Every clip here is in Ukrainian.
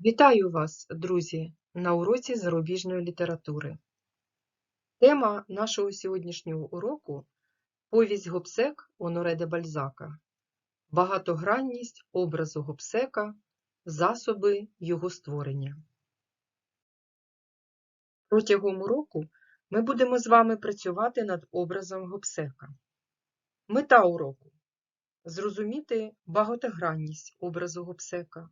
Вітаю вас, друзі, на уроці зарубіжної літератури. Тема нашого сьогоднішнього уроку повість Гобсек Оноре де Бальзака. Багатогранність образу Гобсека, засоби його створення. Протягом уроку ми будемо з вами працювати над образом Гобсека. Мета уроку зрозуміти багатогранність образу Гобсека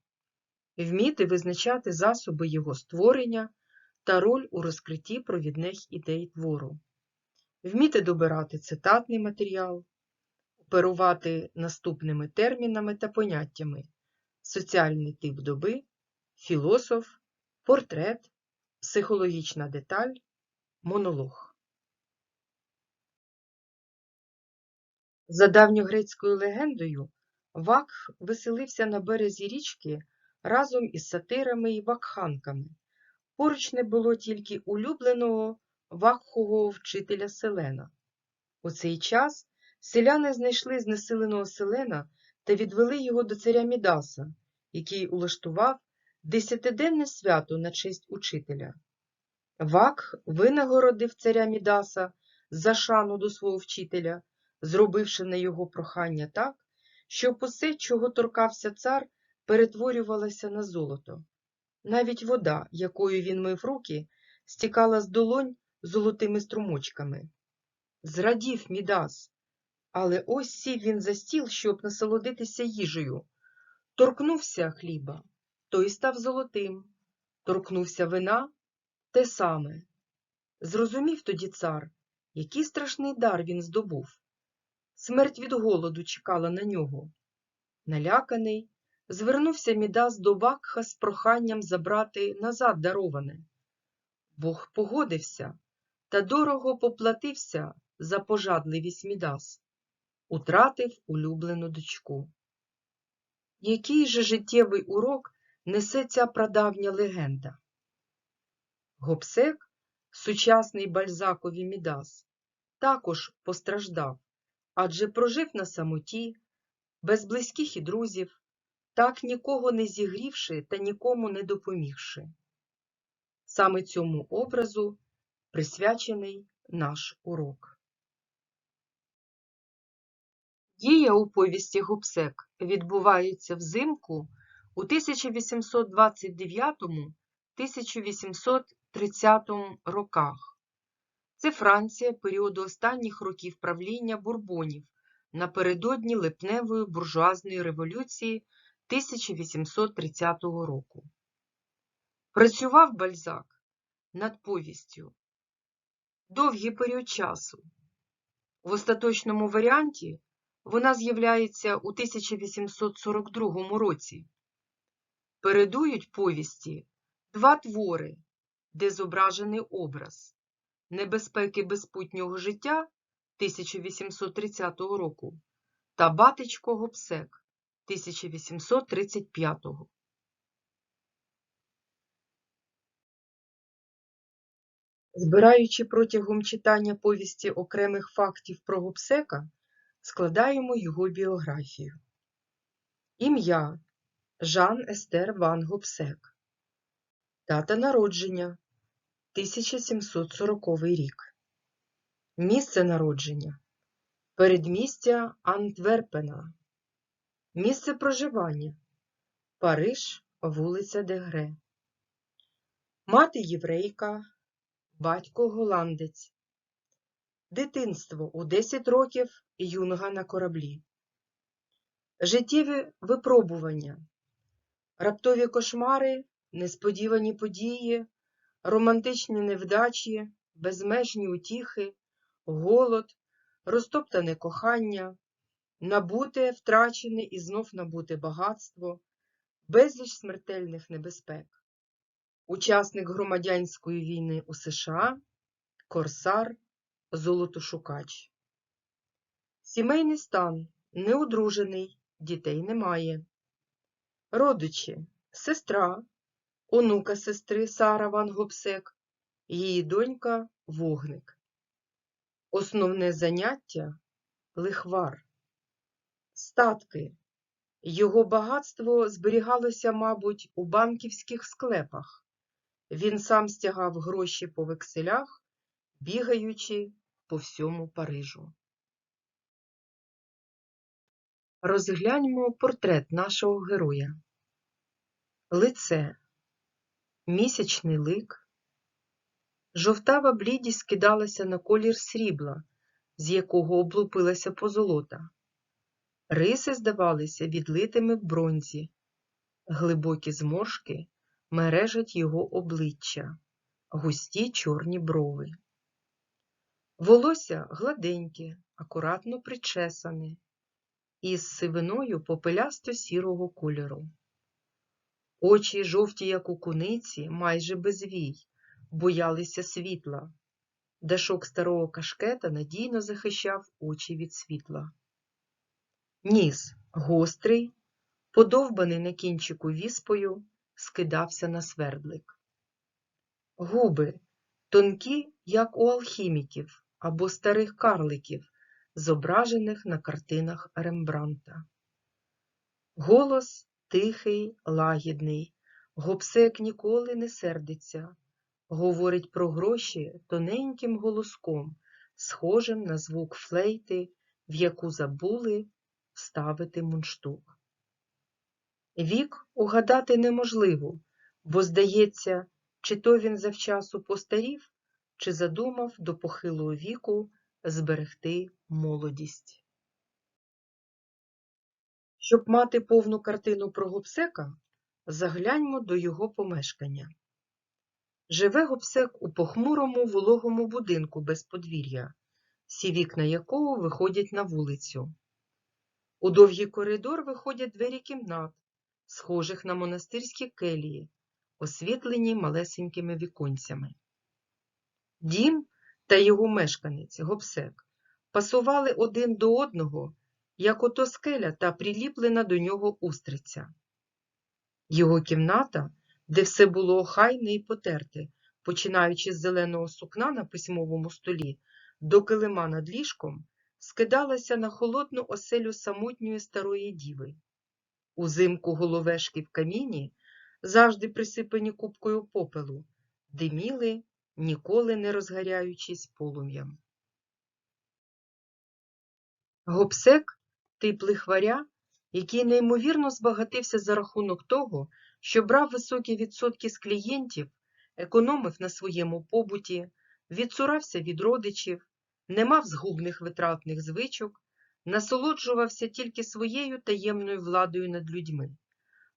вміти визначати засоби його створення та роль у розкритті провідних ідей твору, вміти добирати цитатний матеріал, оперувати наступними термінами та поняттями соціальний тип доби, філософ, портрет, психологічна деталь, монолог. За давньогрецькою легендою, Вакх веселився на березі річки разом із сатирами і вакханками. Поруч не було тільки улюбленого вакхового вчителя Селена. У цей час селяни знайшли знесиленого Селена та відвели його до царя Мідаса, який улаштував десятиденне свято на честь учителя. Вакх винагородив царя Мідаса за шану до свого вчителя, зробивши на його прохання так, щоб усе, чого торкався цар, перетворювалася на золото. Навіть вода, якою він мив руки, стікала з долонь золотими струмочками. Зрадів Мідас, але ось сів він за стіл, щоб насолодитися їжею. Торкнувся хліба, той став золотим, торкнувся вина те саме. Зрозумів тоді цар, який страшний дар він здобув. Смерть від голоду чекала на нього. Наляканий, звернувся Мідас до Вакха з проханням забрати назад дароване. Бог погодився та дорого поплатився за пожадливість Мідас, утратив улюблену дочку. Який же життєвий урок несе ця прадавня легенда? Гобсек, сучасний бальзакові Мідас, також постраждав, адже прожив на самоті, без близьких і друзів, так нікого не зігрівши та нікому не допомігши. Саме цьому образу присвячений наш урок. Дія у повісті Губсек відбувається взимку у 1829-1830 роках. Це Франція періоду останніх років правління бурбонів напередодні липневої буржуазної революції 1830 року. Працював Бальзак над повістю довгий період часу. В остаточному варіанті вона з'являється у 1842 році. Передують повісті два твори, де зображений образ Небезпеки безпутнього життя 1830 року та Батечко Гобсек 1835 Збираючи протягом читання повісті окремих фактів про Гобсека, складаємо його біографію. Ім'я Жан Естер Ван Гобсек. Дата народження 1740 рік. Місце народження Передмістя Антверпена. Місце проживання Париж, вулиця Дегре. Мати єврейка, батько голландець. Дитинство у 10 років юнга на кораблі. Життєві випробування, раптові кошмари, несподівані події, романтичні невдачі, безмежні утіхи, голод, розтоптане кохання, набуте, втрачене і знов набуте багатство, безліч смертельних небезпек. Учасник громадянської війни у США, Корсар, Золотошукач. Сімейний стан неодружений, дітей немає. Родичі, сестра, онука сестри Сара Ван Гобсек, її донька Вогник. Основне заняття лихвар. Статки Його багатство зберігалося, мабуть, у банківських склепах. Він сам стягав гроші по векселях, бігаючи по всьому Парижу. Розгляньмо портрет нашого героя. Лице, місячний лик, жовтава блідість скидалася на колір срібла, з якого облупилася позолота. Риси здавалися відлитими в бронзі, глибокі зморшки мережать його обличчя, густі чорні брови. Волосся гладеньке, акуратно причесане, із сивиною попелясто-сірого кольору. Очі жовті, як у куниці, майже без вій, боялися світла. Дашок старого кашкета надійно захищав очі від світла. Ніс гострий, подовбаний на кінчику віспою, скидався на свердлик. Губи тонкі, як у алхіміків або старих карликів, зображених на картинах Рембранта. Голос тихий, лагідний, гопсек ніколи не сердиться, говорить про гроші тоненьким голоском, схожим на звук флейти, в яку забули вставити мундштук. Вік угадати неможливо, бо, здається, чи то він завчасу постарів, чи задумав до похилого віку зберегти молодість. Щоб мати повну картину про Гобсека, загляньмо до його помешкання. Живе Гобсек у похмурому вологому будинку без подвір'я, всі вікна якого виходять на вулицю. У довгий коридор виходять двері кімнат, схожих на монастирські келії, освітлені малесенькими віконцями. Дім та його мешканець Гобсек пасували один до одного, як ото скеля та приліплена до нього устриця. Його кімната, де все було охайне і потерте, починаючи з зеленого сукна на письмовому столі до килима над ліжком, скидалася на холодну оселю самотньої старої діви. Узимку головешки в каміні, завжди присипані купкою попелу, диміли, ніколи не розгаряючись полум'ям. Гобсек тип лихваря, який неймовірно збагатився за рахунок того, що брав високі відсотки з клієнтів, економив на своєму побуті, відсурався від родичів, не мав згубних витратних звичок, насолоджувався тільки своєю таємною владою над людьми,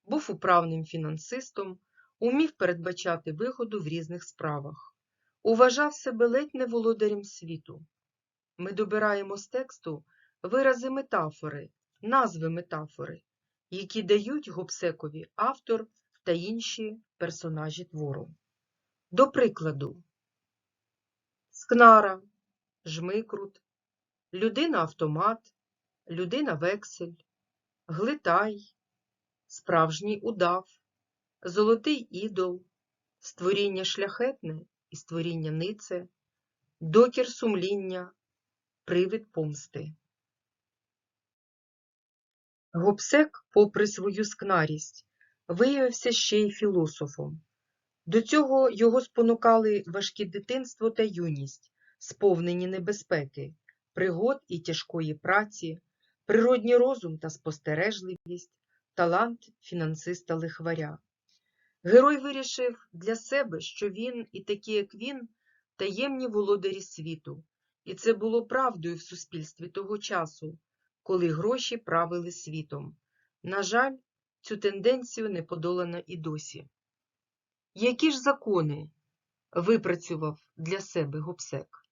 був управним фінансистом, умів передбачати вигоду в різних справах, уважав себе ледь не володарем світу. Ми добираємо з тексту вирази метафори, назви метафори, які дають Гобсекові автор та інші персонажі твору. До прикладу, скнара, жмикрут, людина-автомат, людина-вексель, глитай, справжній удав, золотий ідол, створіння шляхетне і створіння нице, докір сумління, привид помсти. Гобсек, попри свою скнарість, виявився ще й філософом. До цього його спонукали важкі дитинство та юність, сповнені небезпеки, пригод і тяжкої праці, природній розум та спостережливість, талант фінансиста лихваря. Герой вирішив для себе, що він і такі, як він, таємні володарі світу, і це було правдою в суспільстві того часу, коли гроші правили світом. На жаль, цю тенденцію не подолано і досі. Які ж закони випрацював для себе Гобсек?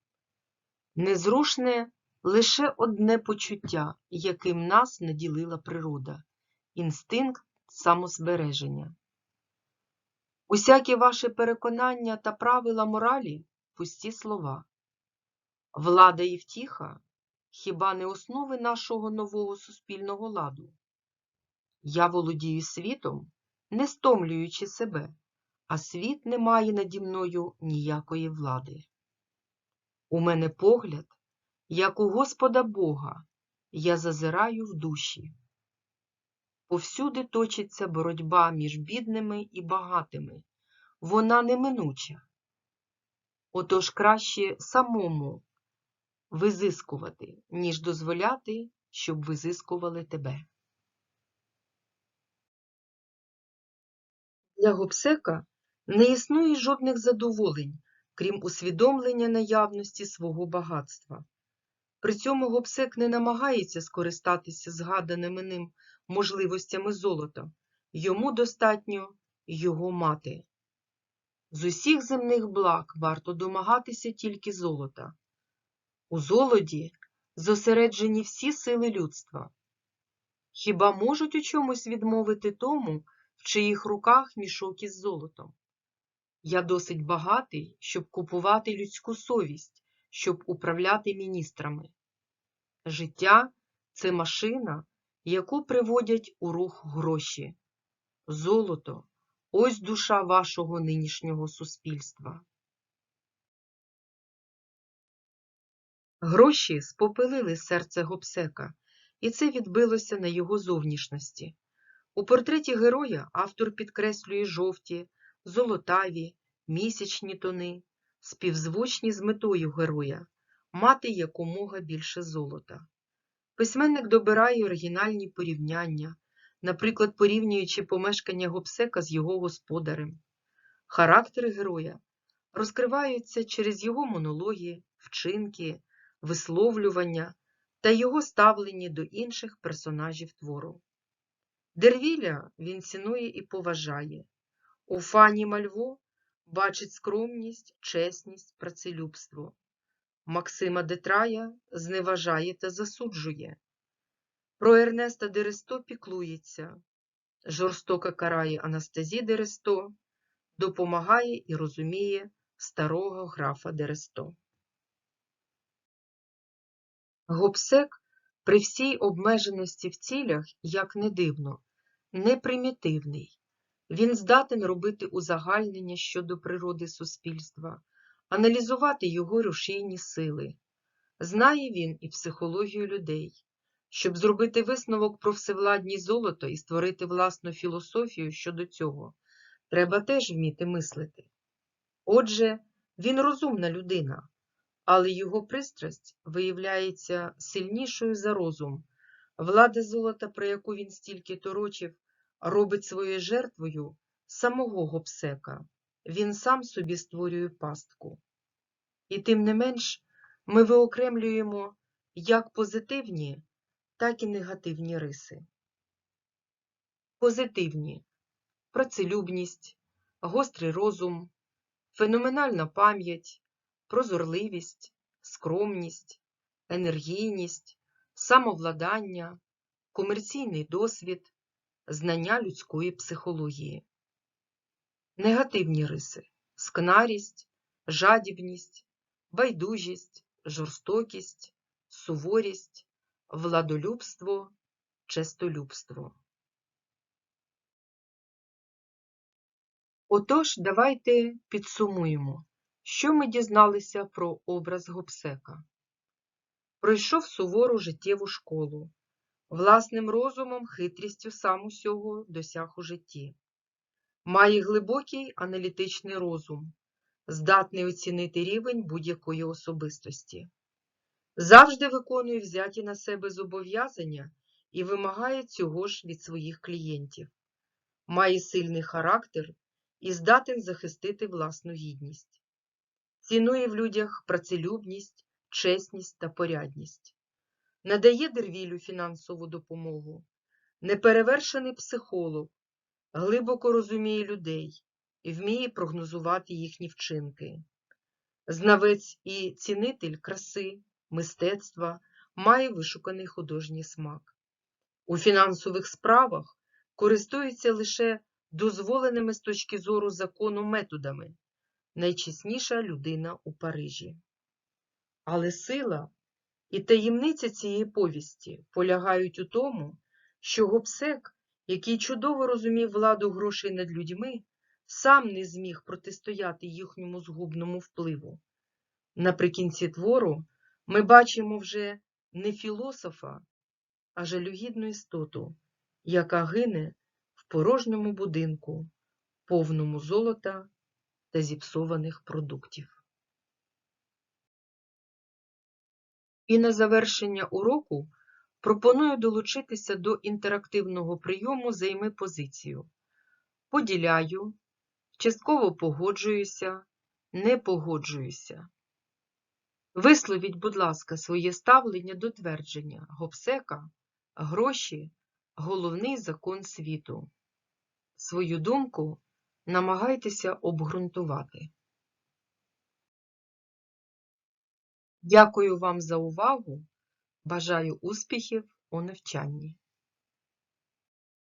Незрушне лише одне почуття, яким нас наділила природа інстинкт самозбереження. Усякі ваші переконання та правила моралі пусті слова. Влада і втіха хіба не основи нашого нового суспільного ладу? Я володію світом, не стомлюючи себе, а світ не має наді мною ніякої влади. У мене погляд, як у Господа Бога, я зазираю в душі. Повсюди точиться боротьба між бідними і багатими. Вона неминуча. Отож краще самому визискувати, ніж дозволяти, щоб визискували тебе. Для Гобсека не існує жодних задоволень, крім усвідомлення наявності свого багатства. При цьому Гобсек не намагається скористатися згаданими ним можливостями золота, йому достатньо його мати. З усіх земних благ варто домагатися тільки золота. У золоді зосереджені всі сили людства. Хіба можуть у чомусь відмовити тому, в чиїх руках мішок із золотом? Я досить багатий, щоб купувати людську совість, щоб управляти міністрами. Життя це машина, яку приводять у рух гроші. Золото ось душа вашого нинішнього суспільства. Гроші спопилили серце Гобсека, і це відбилося на його зовнішності. У портреті героя автор підкреслює жовті, золотаві, місячні тони, співзвучні з метою героя мати якомога більше золота. Письменник добирає оригінальні порівняння, наприклад, порівнюючи помешкання Гобсека з його господарем. Характери героя розкриваються через його монологи, вчинки, висловлювання та його ставлення до інших персонажів твору. Дервіля він цінує і поважає. У Фані Мальво бачить скромність, чесність, працелюбство. Максима Детрая зневажає та засуджує. Про Ернеста Дересто піклується, жорстоко карає Анастазі Дересто, допомагає і розуміє старого графа Дересто. Гобсек при всій обмеженості в цілях, як не дивно, не примітивний. Він здатен робити узагальнення щодо природи суспільства, аналізувати його рушійні сили. Знає він і психологію людей. Щоб зробити висновок про всевладність золото і створити власну філософію щодо цього, треба теж вміти мислити. Отже, він розумна людина, але його пристрасть виявляється сильнішою за розум. Влада золота, про яку він стільки торочив, робить своєю жертвою самого Гобсека. Він сам собі створює пастку. І тим не менш ми виокремлюємо як позитивні, так і негативні риси. Позитивні працелюбність, гострий розум, феноменальна пам'ять, прозорливість, скромність, енергійність, самовладання, комерційний досвід, знання людської психології. Негативні риси скнарість, жадібність, байдужість, жорстокість, суворість, владолюбство, честолюбство. Отож, давайте підсумуємо, що ми дізналися про образ Гобсека. Пройшов сувору життєву школу, власним розумом, хитрістю сам усього досяг у житті. Має глибокий аналітичний розум, здатний оцінити рівень будь-якої особистості. Завжди виконує взяті на себе зобов'язання і вимагає цього ж від своїх клієнтів. Має сильний характер і здатен захистити власну гідність. Цінує в людях працелюбність, чесність та порядність. Надає Дервілю фінансову допомогу. Неперевершений психолог, глибоко розуміє людей і вміє прогнозувати їхні вчинки. Знавець і цінитель краси, мистецтва має вишуканий художній смак. У фінансових справах користується лише дозволеними з точки зору закону методами, найчесніша людина у Парижі. Але сила і таємниця цієї повісті полягають у тому, що Гобсек, який чудово розумів владу грошей над людьми, сам не зміг протистояти їхньому згубному впливу. Наприкінці твору ми бачимо вже не філософа, а жалюгідну істоту, яка гине в порожньому будинку, повному золота та зіпсованих продуктів. І на завершення уроку пропоную долучитися до інтерактивного прийому «Займи позицію». Поділяю, частково погоджуюся, не погоджуюся. Висловіть, будь ласка, своє ставлення до твердження Гобсека «Гроші – головний закон світу». Свою думку намагайтеся обґрунтувати. Дякую вам за увагу. Бажаю успіхів у навчанні.